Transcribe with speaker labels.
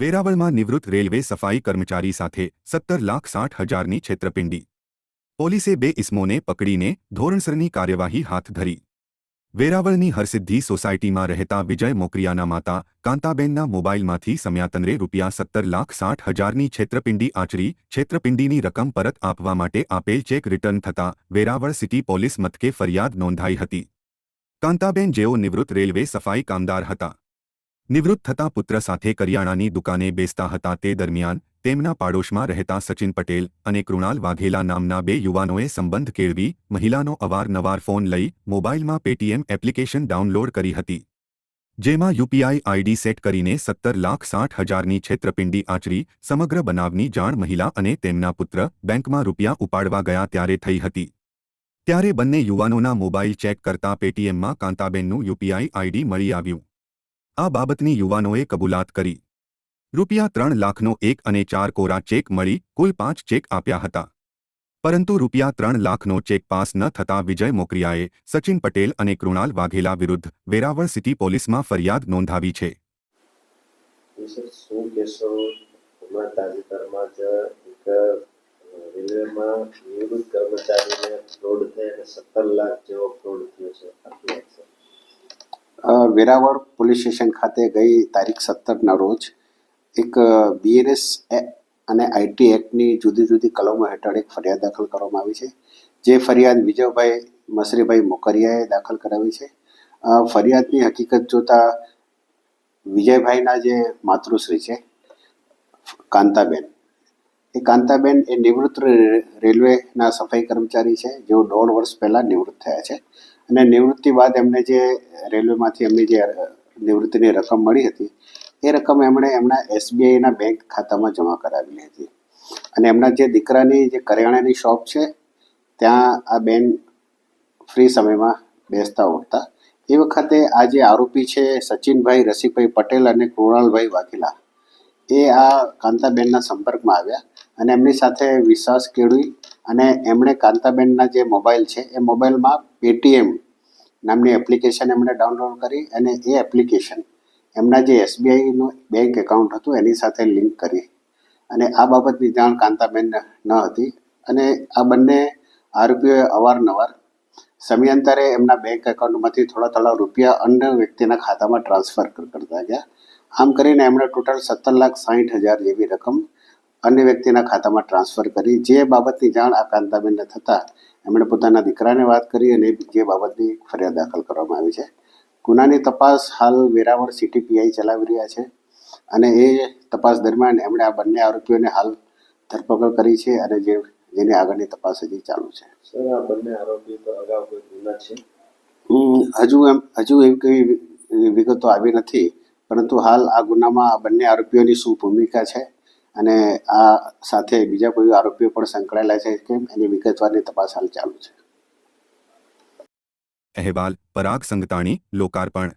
Speaker 1: વેરાવળમાં નિવૃત્ત રેલવે સફાઈ કર્મચારી સાથે સત્તર લાખ સાઠ હજારની છેતરપિંડી. પોલીસે બે ઇસમોને પકડીને ધોરણસરની કાર્યવાહી હાથ ધરી. વેરાવળની હરસિદ્ધિ સોસાયટીમાં રહેતા વિજય મોકરિયાના માતા કાંતાબેનના મોબાઈલમાંથી સમયાતંત્રે રૂપિયા સત્તર લાખ સાઠ હજારની છેતરપિંડી આચરી, છેતરપિંડીની રકમ પરત આપવા માટે આપેલ ચેક રિટર્ન થતાં વેરાવળ સિટી પોલીસ મથકે ફરિયાદ નોંધાઈ હતી. કાંતાબેન જેઓ નિવૃત્ત રેલવે સફાઈ કામદાર હતા. નિવૃત્ત થતા પુત્ર સાથે કરિયાણાની દુકાને બેસતા હતા. તે દરમિયાન તેમના પાડોશમાં રહેતા સચિન પટેલ અને કૃણાલ વાઘેલા નામના બે યુવાનોએ સંબંધ કેળવી, મહિલાનો અવારનવાર ફોન લઈ, મોબાઈલમાં પેટીએમ એપ્લિકેશન ડાઉનલોડ કરી હતી. જેમાં યુપીઆઈ આઈડી સેટ કરીને સત્તર લાખ સાઠ હજારની છેતરપિંડી આચરી, સમગ્ર બનાવની જાણ મહિલા અને તેમના પુત્ર બેંકમાં રૂપિયા ઉપાડવા ગયા ત્યારે થઈ હતી. ત્યારે બંને યુવાનોના મોબાઈલ ચેક કરતા પેટીએમમાં કાંતાબેનનું યુપીઆઈ આઈડી મળી આવ્યું. આ બાબતની યુવાનોએ કબૂલાત કરી. રૂપિયા ત્રણ લાખનો એક અને ચાર કોરા ચેક મળી કુલ પાંચ ચેક આપ્યા હતા. પરંતુ રૂપિયા ત્રણ લાખનો ચેક પાસ ન થતા વિજય મોકરિયાએ સચિન પટેલ અને કૃણાલ વાઘેલા વિરુદ્ધ વેરાવળ સિટી પોલીસમાં ફરિયાદ નોંધાવી છે.
Speaker 2: રેલવેમાં નિવૃત્ત કર્મચારીને ફ્રોડ થઈ અને સત્તર લાખ જેવો ફ્રોડ થયો છે. આટલું
Speaker 3: વેરાવળ પોલીસ સ્ટેશન ખાતે ગઈ તારીખ સત્તરના રોજ એક બીએનએસ અને આઈટી એક્ટની જુદી જુદી કલમો હેઠળ એક ફરિયાદ દાખલ કરવામાં આવી છે. જે ફરિયાદ વિજયભાઈ મસરીભાઈ મોકરિયાએ દાખલ કરાવી છે. ફરિયાદની હકીકત જોતા વિજયભાઈના જે માતૃશ્રી છે, કાંતાબેન. એ કાંતાબેન એ નિવૃત્ત રેલવેના સફાઈ કર્મચારી છે, જેઓ દોઢ વર્ષ પહેલાં નિવૃત્ત થયા છે. અને નિવૃત્તિ બાદ એમને જે રેલવેમાંથી એમની જે નિવૃત્તિની રકમ મળી હતી, એ રકમ એમણે એમના એસબીઆઈના બેંક ખાતામાં જમા કરાવેલી હતી. અને એમના જે દીકરાની જે કરિયાણાની શોપ છે, ત્યાં આ બેન ફ્રી સમયમાં બેસતા ઉઠતા. એ વખતે આ જે આરોપી છે, સચિનભાઈ રસિકભાઈ પટેલ અને કૃણાલભાઈ વાઘેલા, એ આ કાંતાબેનના સંપર્કમાં આવ્યા અને એમની સાથે વિશ્વાસ કેળવી અને એમણે કાંતાબેનના જે મોબાઈલ છે, એ મોબાઈલમાં પેટીએમ નામની એપ્લિકેશન એમણે ડાઉનલોડ કરી અને એ એપ્લિકેશન એમના જે એસબીઆઈનું બેંક એકાઉન્ટ હતું એની સાથે લિંક કરી. અને આ બાબતની જાણ કાંતાબેનને ન હતી અને આ બંને આરોપીઓએ અવારનવાર સમયાંતરે એમના બેંક એકાઉન્ટમાંથી થોડા થોડા રૂપિયા અન્ય વ્યક્તિના ખાતામાં ટ્રાન્સફર કરતા ગયા. આમ કરીને એમણે ટોટલ સત્તર લાખ સાઠ હજાર જેવી રકમ અન્ય વ્યક્તિના ખાતામાં ટ્રાન્સફર કરી. જે બાબતની જાણ આ કાંતાબેનને થતાં એમણે પોતાના દીકરાને વાત કરી અને જે બાબતની ફરિયાદ દાખલ કરવામાં આવી છે. ગુનાની તપાસ હાલ વેરાવળ સિટી પીઆઈ ચલાવી રહ્યા છે અને એ તપાસ દરમિયાન એમણે આ બંને આરોપીઓને હાલ ધરપકડ કરી છે અને જે જેની આગળની તપાસ હજી ચાલુ છે.
Speaker 2: સર આ બંને આરોપી પર અગાઉ કોઈ ગુના છે?
Speaker 3: હજુ એમ હજુ એવી કઈ વિગતો આવી નથી પરંતુ હાલ આ ગુનામાં આ બંને આરોપીઓની શું ભૂમિકા છે? અને આ સાથે બીજા કોઈ આરોપીઓ પણ સંકળાયેલા છે કેમ એની વિગતવારની તપાસ હાલ ચાલુ છે.
Speaker 1: અહેવાલ, પરાગ સંગતાણી, લોકાર્પણ.